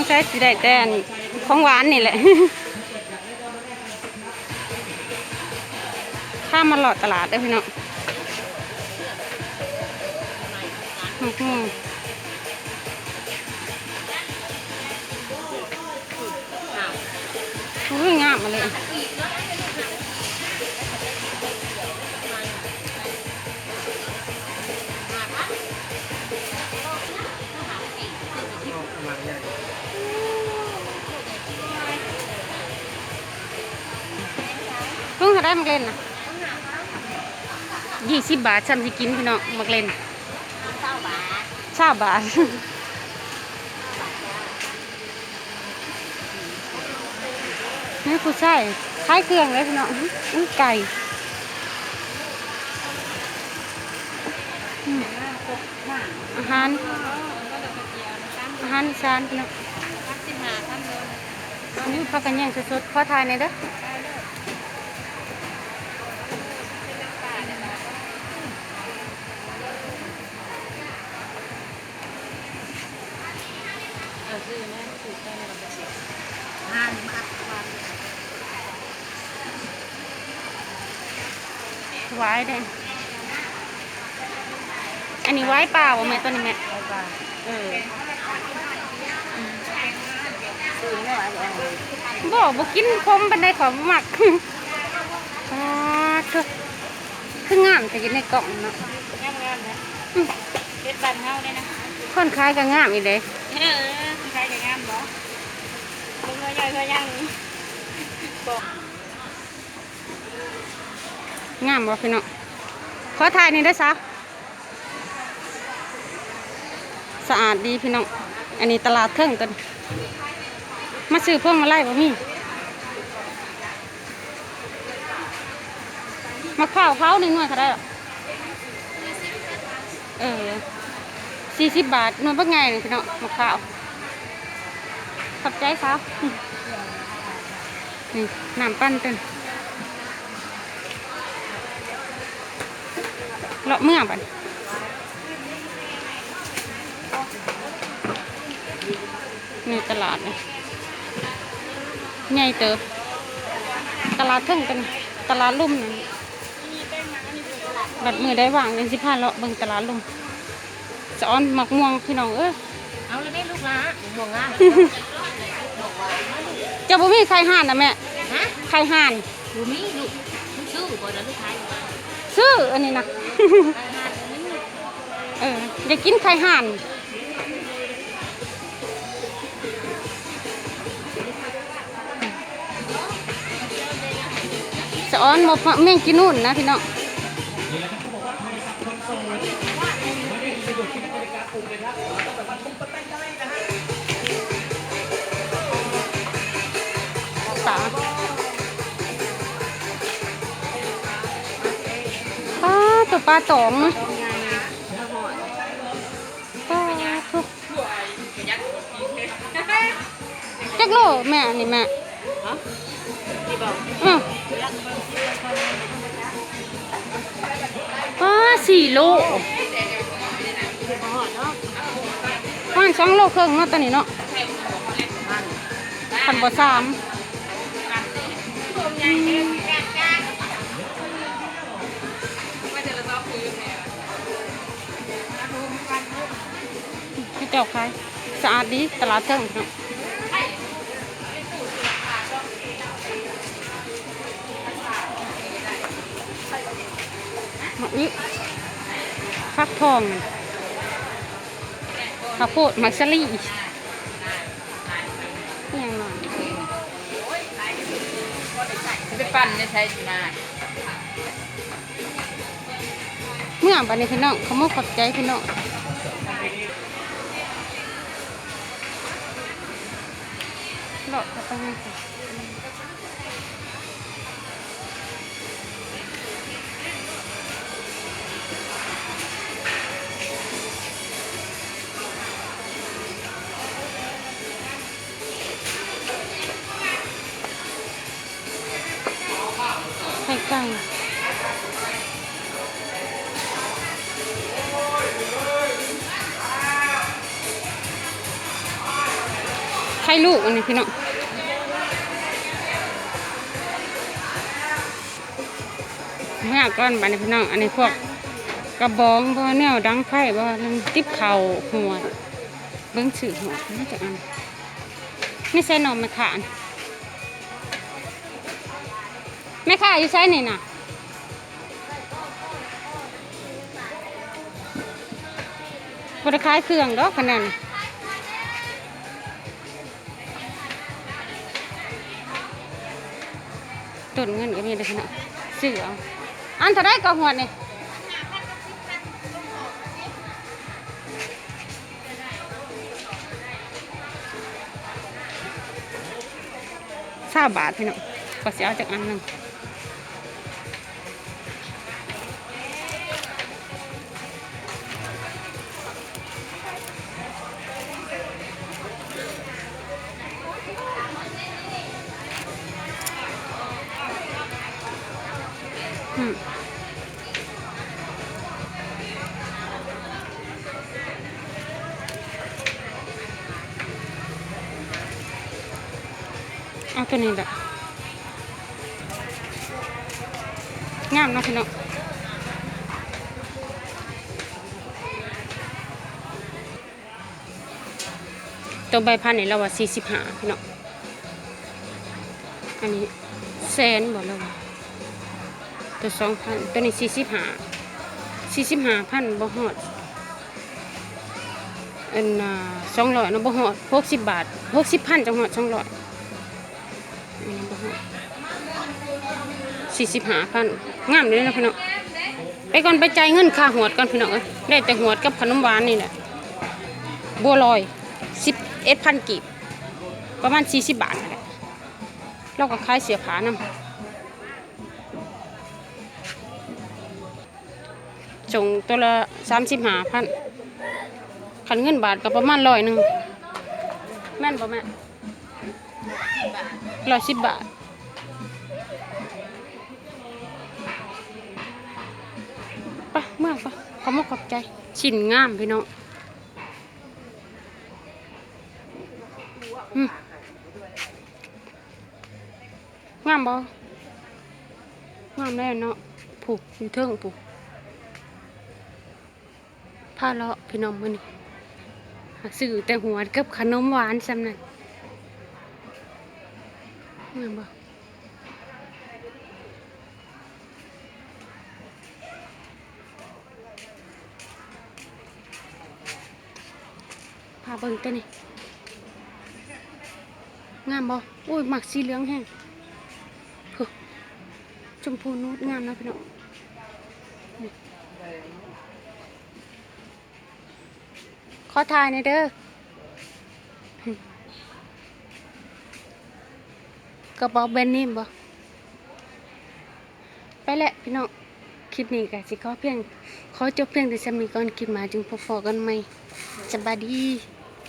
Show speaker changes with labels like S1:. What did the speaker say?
S1: ต้องใช้สีได้แต่อันของหวานนี่แหละ ข้ามมาหลอดตลาดได้พี่น้องอื้อหืออุ้ยงามมาเลยเพิ่งเขาได้มักเล่นนะยี่สิบบาทฉันจะกินพี่น้องมักเล่น
S2: เก้าบาท
S1: ชาบาทนี่ผู้ใช่คล้ายเครื่องเลยพี่น้องอื้อไก่อืมอาหารอาหารอีสานพี่น้องอันนี้พักกันอย่างสดๆขอทายหน่อยเด้อ
S2: ห้านมาก
S1: ไว้เด้ออันนี้ไว้เปล่าบ่แม่ตัวนี้แม่
S2: เอาบาท
S1: เออ
S2: ซื้อเนื้ออะไร
S1: บ่บ่กินคมปานใดขอบ่มักอ่าคือคืองามแต่อยู่ในกล่องเนาะ
S2: งามงามนะเฮ็ดบ้านเฮาได้นะ
S1: คนขายก็งามอีเด้
S2: เออใครจะงามบ่ งาใหญ่ก็ยัง
S1: งามบ่พี่น้องขอถ่ายนี่ได้ซะสะอาดดีพี่น้อง อันนี้ตลาดเทิงตันมาซื้อพวงมาไล่บ่มีมะพร้าวเผาหนึ่งหน่วยเท่าไหรหรอเออสี่สิบบาทหน่วยบักไงพี่น้องมะพร้าว ขอบใจครับ นี่น้ำปั้นเต็นเลาะเมื่อบัดนี่ตลาดนี่ใหญ่เติบตลาดเทิงเป็นตลาดลุ่มนั่นบัดมือได้วางเป็นสิพาเลาะเบิ่งตลาดลุ่มจะอ้อนหมักม่วงพี่น้องเอ้ย
S2: เอาเลยได้ลูกละห่วงงาม
S1: เจ้าบ่มีใครห่านนะแม่
S2: ฮะ
S1: ใครห่าน
S2: ดูมีลูกลูกซื้อบ่เดี๋ยวลูกขาย
S1: ซื้ออันนี้นะ
S2: ขายหาดนี้
S1: เอออยากกินไข่ห่านสะออนหมกแม่งกินนู่นนะพี่น้อง ลาตัวปลาตองนะปลาทุกจักโลแม่นี่แม่
S2: ที่บอก
S1: อือปลาสี่โล
S2: บ่เนาะ
S1: ประมาณสองโลครึ่งเนาะตอนนี้เนาะพันบ่สาม เจ้าขายสะอาดดีตลาดเทิงเนาะมาอึฟักทองข้าวโพดมักซะลี่อิหยังหน่อย
S2: ไปปั่นในใช้มา
S1: เมื่อบัดนี้พี่น้องเขามาขอบใจพี่น้อง เลาะเลูกอันนี้พี่น้องเมื่อก่อนบัดนี้พี่น้องอันนี้พวกกระบองบ่แนวดังไฟบ่ลังติ๊บเข่าหัวเบิ่งสื่อหัวน่าจะอันนี่ใส่หนมไม่ขาดไม่ขาอยู่ใส่นี่น่ะบริขายเครื่องดอกขนาดนั้ ต้นเงินก็มีเลยขนาดซื้อเอาอันเท่าได้ก็หัวนี่สาบาทพี่น้องก็สิเอาจากอันหนึ่ง เอาตัวนี้แหละงามนาะพี่น้องตัวใบพันธุ์นี่เราว่าสี่สิบห้าพี่น้องอันนี้แสนบอกเราว่า ตัวสองพันตัวนี้สี่สิบห้าสี่สิบห้าพันบ่ฮอดอันสองร้อยนะบ่ฮอดหกสิบบาทหกสิบพันจังฮอดสองร้อยอันนี้บ่ฮอดสี่สิบห้าพันงามเลยนะพี่น้องไปก่อนไปจ่ายเงินค่าหวดก่อนพี่น้องเอ้ยได้แต่หวดกับขนมหวานนี่แหละบัวลอยสิบเอ็ดพันกีบประมาณสี่สิบบาทนั่นแหละเราก็ขายเสียผานำ ส่งตัวละสามสิบห้าพันขันเงินบาทก็ประมาณร้อยหนึ่งแม่นป่แม่ร้อยสิบบาทปะเมื่อปะขอมาขอบใจ ชิ้นงามพี่น้องงามบ่งามแน่เนาะผูกอยู่เทิงผูก พาเลาะพี่น้องมื้อนี้ซื้อแต่หัวกับขนมหวานซ้ำนั่นงามบ่พาเบิ่งตัวนี้งามบ่โอ้ยหมักสีเหลืองแห้งชมพูนูดงามนะพี่น้อง อถ่ายหน่อยเด้อ กระเป๋าแบรนด์เนมบ่ไปแหละพี่น้อง คลิปนี้ก็สิขอเพียง ขอจบเพียงแต่สำนีก่อนคลิปมาจึงพบกันใหม่สบายดี